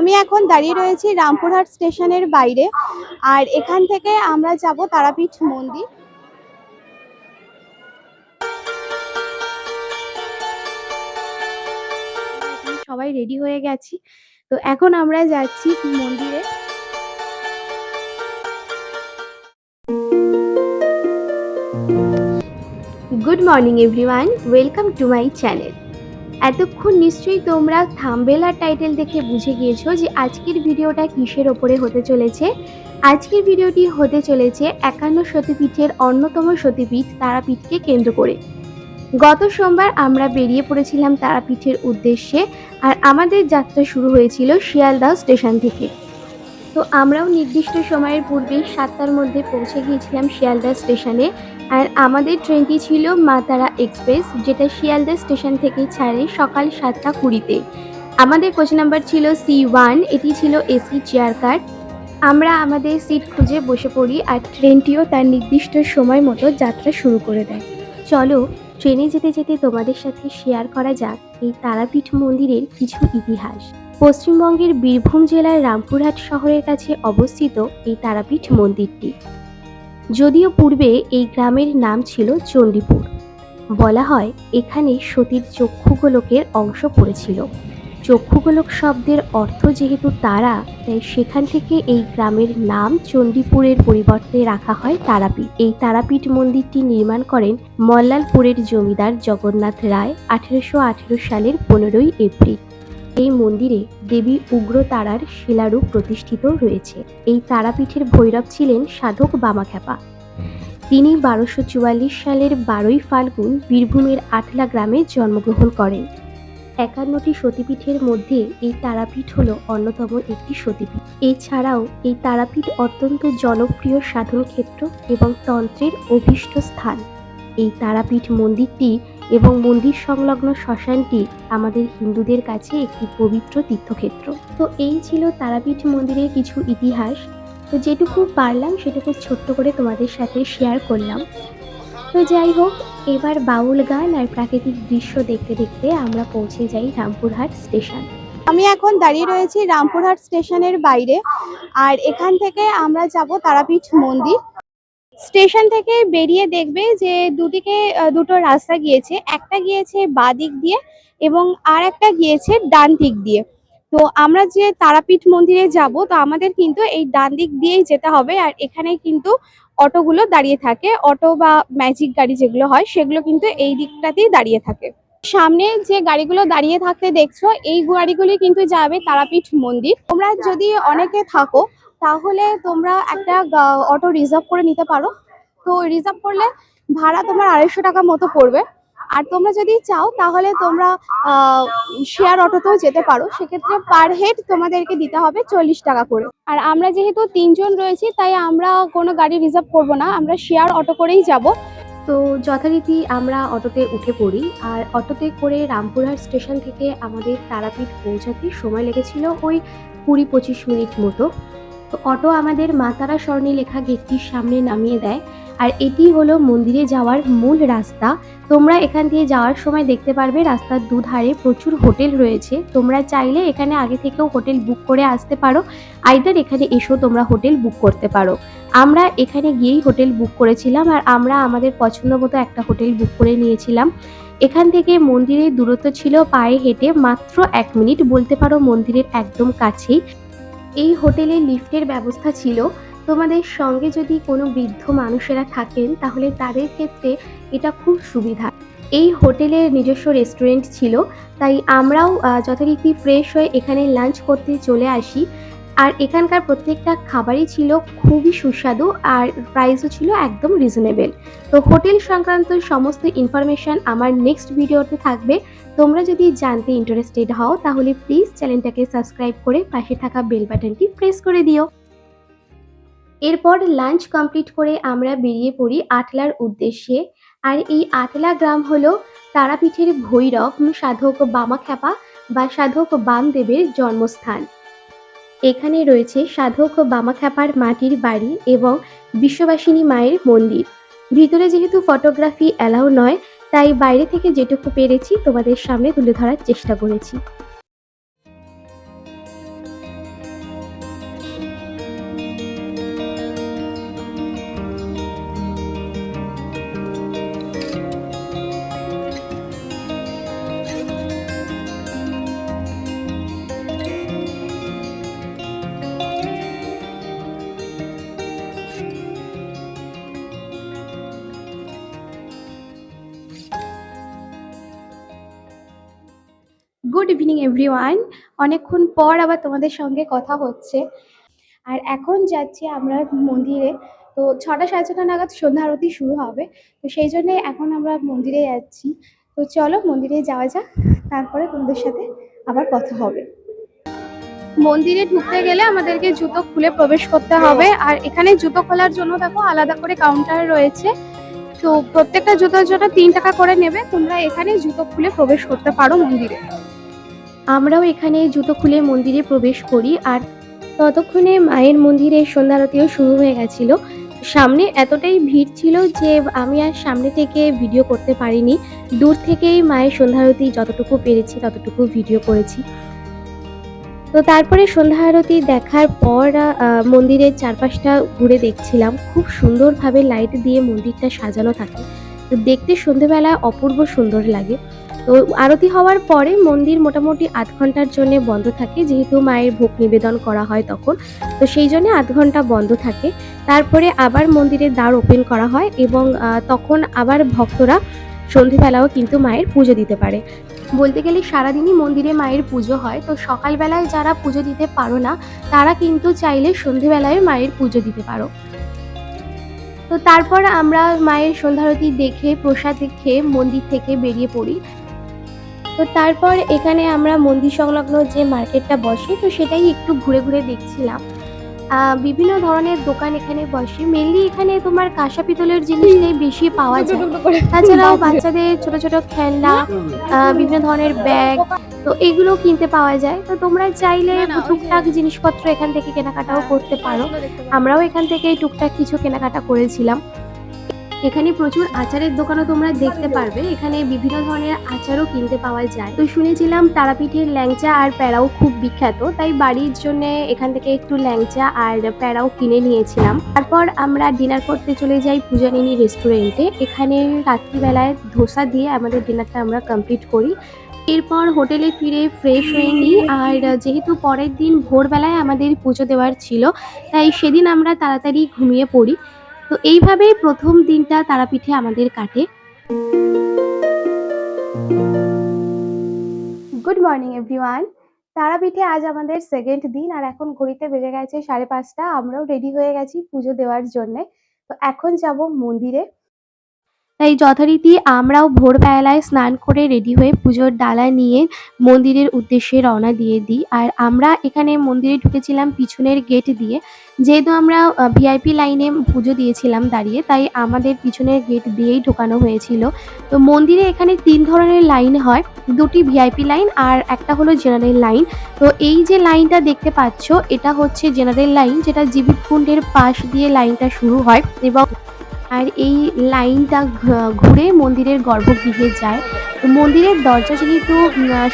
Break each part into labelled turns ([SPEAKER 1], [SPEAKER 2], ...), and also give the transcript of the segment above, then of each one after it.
[SPEAKER 1] আমি এখন দাঁড়িয়ে রয়েছি রামপুরহাট স্টেশনের বাইরে, আর এখান থেকে আমরা যাব তারাপীঠ মন্দির। সবাই রেডি হয়ে গেছি। তো এখন আমরা যাচ্ছি মন্দিরে। Good morning everyone welcome to my channel এতক্ষণ নিশ্চয়ই তোমরা থাম্বেলার টাইটেল দেখে বুঝে গিয়েছো যে আজকের ভিডিওটা কিসের ওপরে হতে চলেছে। আজকের ভিডিওটি হতে চলেছে একান্ন সতীপীঠের অন্যতম সতীপীঠ তারাপীঠকে কেন্দ্র করে। গত সোমবার আমরা বেরিয়ে পড়েছিলাম তারাপীঠের উদ্দেশ্যে আর আমাদের যাত্রা শুরু হয়েছিল শিয়ালদাহ স্টেশন থেকে। তো আমরাও নির্দিষ্ট সময়ের পূর্বে সাতটার মধ্যে পৌঁছে গিয়েছিলাম শিয়ালদহ স্টেশনে। আর আমাদের ট্রেনটি ছিল মা তারা এক্সপ্রেস, যেটা শিয়ালদহ স্টেশন থেকে ছাড়ে সকাল সাতটা কুড়িতে। আমাদের কোচ নাম্বার ছিল সি ওয়ান, এটি ছিল এসি চেয়ার কার আমরা আমাদের সিট খুঁজে বসে পড়ি আর ট্রেনটিও তার নির্দিষ্ট সময় মতো যাত্রা শুরু করে দেয়। চলো, ট্রেনে যেতে যেতে তোমাদের সাথে শেয়ার করা যাক এই তারাপীঠ মন্দিরের কিছু ইতিহাস। পশ্চিমবঙ্গের বীরভূম জেলার রামপুরহাট শহরের কাছে অবস্থিত এই তারাপীঠ মন্দিরটি। যদিও পূর্বে এই গ্রামের নাম ছিল চণ্ডীপুর। বলা হয়, এখানে সতীর চক্ষুগোলকের অংশ পড়েছিল। চক্ষুগোলক শব্দের অর্থ যেহেতু তারা, তাই সেখান থেকে এই গ্রামের নাম চণ্ডীপুরের পরিবর্তে রাখা হয় তারাপীঠ। এই তারাপীঠ মন্দিরটি নির্মাণ করেন মল্লালপুরের জমিদার জগন্নাথ রায় আঠেরোশো আঠেরো সালের পনেরোই এপ্রিল। এই মন্দিরে দেবী উগ্রতারার শিলারূপ প্রতিষ্ঠিত রয়েছে। এই তারাপীঠের ভৈরব ছিলেন সাধক বামাখ্যাপা। তিনি বারোশো চুয়াল্লিশ সালের বারোই ফাল্গুন বীরভূমের আটলা গ্রামে জন্মগ্রহণ করেন। একান্নটি সতীপীঠের মধ্যে এই তারাপীঠ হল অন্যতম একটি সতীপীঠ। এছাড়াও এই তারাপীঠ অত্যন্ত জনপ্রিয় সাধন ক্ষেত্র এবং তন্ত্রের অভীষ্ট স্থান। এই তারাপীঠ মন্দিরটি এবং মন্দির সংলগ্ন শ্মশানটি আমাদের হিন্দুদের কাছে একটি পবিত্র তীর্থক্ষেত্র। তো এই ছিল তারাপীঠ মন্দিরের কিছু ইতিহাস। তো যেটুকু পারলাম, সেটুকু ছোট্ট করে তোমাদের সাথে শেয়ার করলাম। তো যাই হোক, এবার বাউল গান আর প্রাকৃতিক দৃশ্য দেখতে দেখতে আমরা পৌঁছে যাই রামপুরহাট স্টেশন। আমি এখন দাঁড়িয়ে রয়েছি রামপুরহাট স্টেশনের বাইরে, আর এখান থেকে আমরা যাব তারাপীঠ মন্দির। স্টেশন থেকে বেরিয়ে দেখবে যে দুদিকে দুটো রাস্তা গিয়েছে। একটা গিয়েছে বাঁ দিক দিয়ে এবং আর একটা গিয়েছে ডান দিক দিয়ে। তো আমরা যে তারাপীঠ মন্দিরে যাব, তো আমাদের কিন্তু এই ডান দিক দিয়েই যেতে হবে। আর এখানে কিন্তু অটোগুলো দাঁড়িয়ে থাকে। অটো বা ম্যাজিক গাড়ি যেগুলো হয়, সেগুলো কিন্তু এই দিকটাতেই দাঁড়িয়ে থাকে। সামনে যে গাড়িগুলো দাঁড়িয়ে থাকতে দেখছ, এই গাড়িগুলি কিন্তু যাবে তারাপীঠ মন্দির। তোমরা যদি অনেকে থাকো তাহলে তোমরা একটা অটো রিজার্ভ করে নিতে পারো। তো রিজার্ভ করলে ভাড়া তোমার আড়াইশো টাকা মতো পড়বে। আর তোমরা যদি চাও, তাহলে তোমরা শেয়ার অটোতেও যেতে পারো। সেক্ষেত্রে পার হেড তোমাদেরকে দিতে হবে চল্লিশ টাকা করে। আর আমরা যেহেতু তিনজন রয়েছি, তাই আমরা কোনো গাড়ি রিজার্ভ করব না। আমরা শেয়ার অটো করেই যাব। তো যথারীতি আমরা অটোতে উঠে পড়ি। আর অটোতে করে রামপুরহাট স্টেশন থেকে আমাদের তারাপীঠ পৌঁছাতে সময় লেগেছিল ওই কুড়ি পঁচিশ মিনিট মতো। তো অটো আমাদের মাতারা স্বর্ণী লেখা গেটটির সামনে নামিয়ে দেয়। আর এটি হলো মন্দিরে যাওয়ার মূল রাস্তা। তোমরা এখান দিয়ে যাওয়ার সময় দেখতে পারবে রাস্তার দুধারে প্রচুর হোটেল রয়েছে। তোমরা চাইলে এখানে আগে থেকেও হোটেল বুক করে আসতে পারো। আইদার এখানে এসেও তোমরা হোটেল বুক করতে পারো। আমরা এখানে গিয়েই হোটেল বুক করেছিলাম আর আমরা আমাদের পছন্দ মতো একটা হোটেল বুক করে নিয়েছিলাম। এখান থেকে মন্দিরের দূরত্ব ছিল পায়ে হেঁটে মাত্র এক মিনিট। বলতে পারো মন্দিরের একদম কাছেই। এই হোটেলে লিফটের ব্যবস্থা ছিল। তোমাদের সঙ্গে যদি কোনো বৃদ্ধ মানুষেরা থাকেন, তাহলে তাদের ক্ষেত্রে এটা খুব সুবিধা। এই হোটেলের নিজস্ব রেস্টুরেন্ট ছিল, তাই আমরাও যথারীতি ফ্রেশ হয়ে এখানে লাঞ্চ করতে চলে আসি। আর এখানকার প্রত্যেকটা খাবারই ছিল খুবই সুস্বাদু আর প্রাইসও ছিল একদম রিজনেবেল তো হোটেল সংক্রান্ত সমস্ত ইনফরমেশন আমার নেক্সট ভিডিওতে থাকবে। তোমরা যদি জানতে ইন্টারেস্টেড হও, তাহলে প্লিজ চ্যানেলটাকে সাবস্ক্রাইব করে পাশে থাকা বেল বাটনটি প্রেস করে দিও। এরপর লাঞ্চ কমপ্লিট করে আমরা বেরিয়ে পড়ি আটলার উদ্দেশ্যে। আর এই আটলা গ্রাম হলো তারাপীঠের ভৈরব, সাধক বামাখ্যাপা বা সাধক বামদেবের জন্মস্থান। এখানে রয়েছে সাধক বামাখ্যাপার মাটির বাড়ি এবং বিশ্ববাসিনী মায়ের মন্দির। ভিতরে যেহেতু ফটোগ্রাফি অ্যালাউ নয় তাই বাইরে থেকে যেটুকু পেরেছি তোমাদের সামনে তুলে ধরার চেষ্টা করেছি। Good evening everyone. অনেকক্ষণ পর আবার তোমাদের সঙ্গে কথা হচ্ছে। আর এখন যাচ্ছি আমরা মন্দিরে। তো ছটা সাড়ে ছটা নাগাদ সন্ধ্যা আরতি শুরু হবে। তো সেই জন্যে এখন আমরা মন্দিরে যাচ্ছি। তো চলো মন্দিরে যাওয়া যাক। তারপরে তোমাদের সাথে আবার কথা হবে। মন্দিরে ঢুকতে গেলে আমাদেরকে জুতো খুলে প্রবেশ করতে হবে। আর এখানে জুতো খোলার জন্য দেখো আলাদা করে কাউন্টার রয়েছে। তো প্রত্যেকটা জুতোর জন্য তিন টাকা করে নেবে। তোমরা এখানে জুতো খুলে প্রবেশ করতে পারো মন্দিরে। আমরাও এখানে জুতো খুলে মন্দিরে প্রবেশ করি আর ততক্ষণে মায়ের মন্দিরে সন্ধ্যারতিও শুরু হয়ে গেছিল। সামনে এতটাই ভিড় ছিল যে আমি আর সামনে থেকে ভিডিও করতে পারিনি। দূর থেকেই মায়ের সন্ধ্যারতি যতটুকু পেরেছি ততটুকু ভিডিও করেছি। তো তারপরে সন্ধ্যা আরতি দেখার পর মন্দিরের চারপাশটা ঘুরে দেখছিলাম। খুব সুন্দরভাবে লাইট দিয়ে মন্দিরটা সাজানো থাকে। তো দেখতে সন্ধেবেলা অপূর্ব সুন্দর লাগে। তো আরতি হওয়ার পরে মন্দির মোটামুটি আধ ঘণ্টার জন্য বন্ধ থাকে। যেহেতু মায়ের ভোগ নিবেদন করা হয় তখন, তো সেই জন্য আধ ঘণ্টা বন্ধ থাকে। তারপরে আবার মন্দিরের দ্বার ওপেন করা হয় এবং তখন আবার ভক্তরা সন্ধেবেলাও কিন্তু মায়ের পুজো দিতে পারে। বলতে গেলে সারাদিনই মন্দিরে মায়ের পুজো হয়। তো সকালবেলায় যারা পুজো দিতে পারো না, তারা কিন্তু চাইলে সন্ধেবেলায় মায়ের পুজো দিতে পারো। তো তারপর আমরা মায়ের সন্ধ্যারতি দেখে, প্রসাদ খেয়ে মন্দির থেকে বেরিয়ে পড়ি। তো তারপর এখানে আমরা মন্দির সংলগ্ন যে মার্কেটটা বসে তো সেটাই একটু ঘুরে ঘুরে দেখছিলাম। বিভিন্ন ধরনের দোকান এখানে বসে। মেনলি এখানে তোমার কাঁসা পিতলের জিনিসটাই বেশি পাওয়া যায়। তাছাড়াও বাচ্চাদের ছোট ছোট খেলনা বিভিন্ন ধরনের ব্যাগ তো এগুলো কিনতে পাওয়া যায়। তো তোমরা চাইলে টুকটাক জিনিসপত্র এখান থেকে কেনাকাটাও করতে পারো। আমরাও এখান থেকে টুকটাক কিছু কেনাকাটা করেছিলাম। এখানে প্রচুর আচারের দোকানও তোমরা দেখতে পারবে। এখানে বিভিন্ন ধরনের আচারও কিনতে পাওয়া যায়। তো শুনেছিলাম তারাপীঠের ল্যাংচা আর প্যারাও খুব বিখ্যাত, তাই বাড়ির জন্য এখান থেকে একটু ল্যাংচা আর প্যারাও কিনে নিয়েছিলাম। তারপর আমরা ডিনার করতে চলে যাই পূজানিনী রেস্টুরেন্টে। এখানে রাত্রিবেলায় ধোসা দিয়ে আমাদের ডিনারটা আমরা কমপ্লিট করি। এরপর হোটেলে ফিরে ফ্রেশ হয়ে নিই। আর যেহেতু পরের দিন ভোরবেলায় আমাদের পুজো দেওয়ার ছিল, তাই সেদিন আমরা তাড়াতাড়ি ঘুমিয়ে পড়ি। তো এইভাবেই প্রথম দিনটা তারাপীঠে আমাদের কাটে। গুড মর্নিং এভরিওয়ান তারাপীঠে আজ আমাদের সেকেন্ড দিন, আর এখন ঘড়িতে বেজে গেছে সাড়ে পাঁচটা। আমরাও রেডি হয়ে গেছি পুজো দেওয়ার জন্যে। তো এখন যাব মন্দিরে। তাই যথারীতি আমরাও ভোরবেলায় স্নান করে রেডি হয়ে পুজোর ডালা নিয়ে মন্দিরের উদ্দেশ্যে রওনা দিয়ে দিই। আর আমরা এখানে মন্দিরে ঢুকেছিলাম পিছনের গেট দিয়ে। যেহেতু আমরা ভিআইপি লাইনে পুজো দিয়েছিলাম দাঁড়িয়ে, তাই আমাদের পিছনের গেট দিয়েই ঢোকানো হয়েছিল। তো মন্দিরে এখানে তিন ধরনের লাইন হয়। দুটি ভিআইপি লাইন আর একটা হলো জেনারেল লাইন তো এই যে লাইনটা দেখতে পাচ্ছ, এটা হচ্ছে জেনারেল লাইন যেটা জীবিত কুণ্ডের পাশ দিয়ে লাইনটা শুরু হয় এবং আর এই লাইনটা ঘুরে মন্দিরের গর্ভগৃহে যায়। মন্দিরের দরজা যেহেতু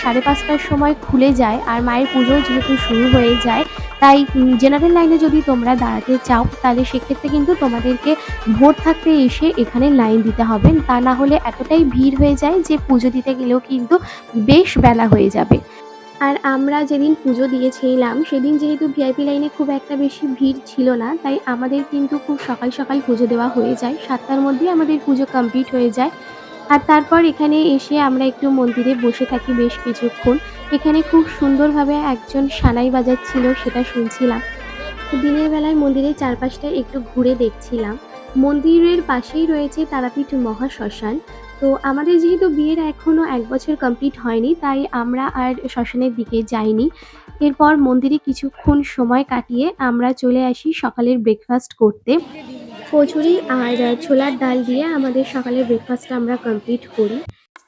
[SPEAKER 1] সাড়ে পাঁচটার সময় খুলে যায় আর মায়ের পুজো যেহেতু শুরু হয়ে যায়, তাই জেনারেল লাইনে যদি তোমরা দাঁড়াতে চাও, তাহলে সেক্ষেত্রে কিন্তু তোমাদেরকে ভোর থাকতে এসে এখানে লাইন দিতে হবে। তা না হলে এতটাই ভিড় হয়ে যায় যে পুজো দিতে গেলেও কিন্তু বেশ বেলা হয়ে যাবে। আর আমরা যেদিন পুজো দিয়েছিলাম, সেদিন যেহেতু ভিআইপি লাইনে খুব একটা বেশি ভিড় ছিল না, তাই আমাদের কিন্তু খুব সকাল সকাল পুজো দেওয়া হয়ে যায়। সাতটার মধ্যেই আমাদের পুজো কমপ্লিট হয়ে যায়। আর তারপর এখানে এসে আমরা একটু মন্দিরে বসে থাকি বেশ কিছুক্ষণ। এখানে খুব সুন্দরভাবে একজন সানাই বাজাচ্ছিল, সেটা শুনছিলাম। দিনের বেলায় মন্দিরের চারপাশটা একটু ঘুরে দেখছিলাম। মন্দিরের পাশেই রয়েছে তারাপীঠ মহা শ্মশান তো আমাদের যেহেতু বিয়ের এখনও এক বছর কমপ্লিট হয়নি, তাই আমরা আর শ্মশানের দিকে যাইনি। এরপর মন্দিরে কিছুক্ষণ সময় কাটিয়ে আমরা চলে আসি সকালের ব্রেকফাস্ট করতে। কচুরি আর ছোলার ডাল দিয়ে আমাদের সকালের ব্রেকফাস্টটা আমরা কমপ্লিট করি।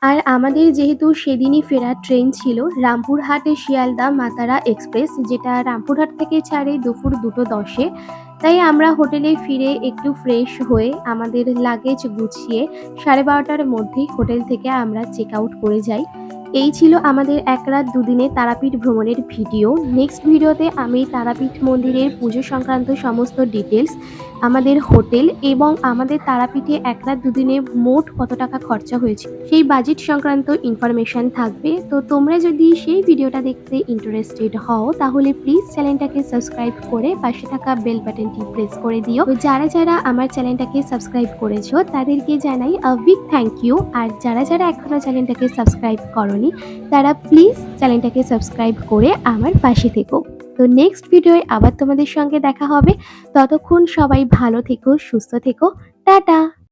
[SPEAKER 1] আর আমাদের যেহেতু সেদিনই ফেরার ট্রেন ছিল রামপুরহাটে শিয়ালদা মাতারা এক্সপ্রেস যেটা রামপুরহাট থেকে ছাড়ে দুপুর দুটো দশে। তাই আমরা হোটেলে ফিরে একটু ফ্রেশ হয়ে আমাদের লাগেজ গুছিয়ে সাড়ে বারোটার মধ্যেই হোটেল থেকে আমরা চেক আউট করে যাই। এই ছিল আমাদের এক রাত দুদিনে তারাপীঠ ভ্রমণের ভিডিও। নেক্সট ভিডিওতে আমি তারাপীঠ মন্দিরের পুজো সংক্রান্ত সমস্ত ডিটেলস আমাদের হোটেল এবং আমাদের তারাপীঠে এক রাত দুদিনে মোট কত টাকা খরচা হয়েছে? সেই বাজেট সংক্রান্ত ইনফরমেশন থাকবে। তো তোমরা যদি সেই ভিডিওটা দেখতে ইন্টারেস্টেড হও, তাহলে প্লিজ চ্যানেলটাকে সাবস্ক্রাইব করে পাশে থাকা বেল বাটনটি প্রেস করে দিও। তো যারা যারা আমার চ্যানেলটাকে সাবস্ক্রাইব করেছ, তাদেরকে জানাই আ বিগ থ্যাংক ইউ আর যারা যারা এখনও চ্যানেলটাকে সাবস্ক্রাইব করনি, তারা প্লিজ চ্যানেলটাকে সাবস্ক্রাইব করে আমার পাশে থেকো। তো নেক্সট ভিডিওয় আবার তোমাদের সঙ্গে দেখা হবে। ততক্ষণ সবাই ভালো থেকো, সুস্থ থেকো। টাটা!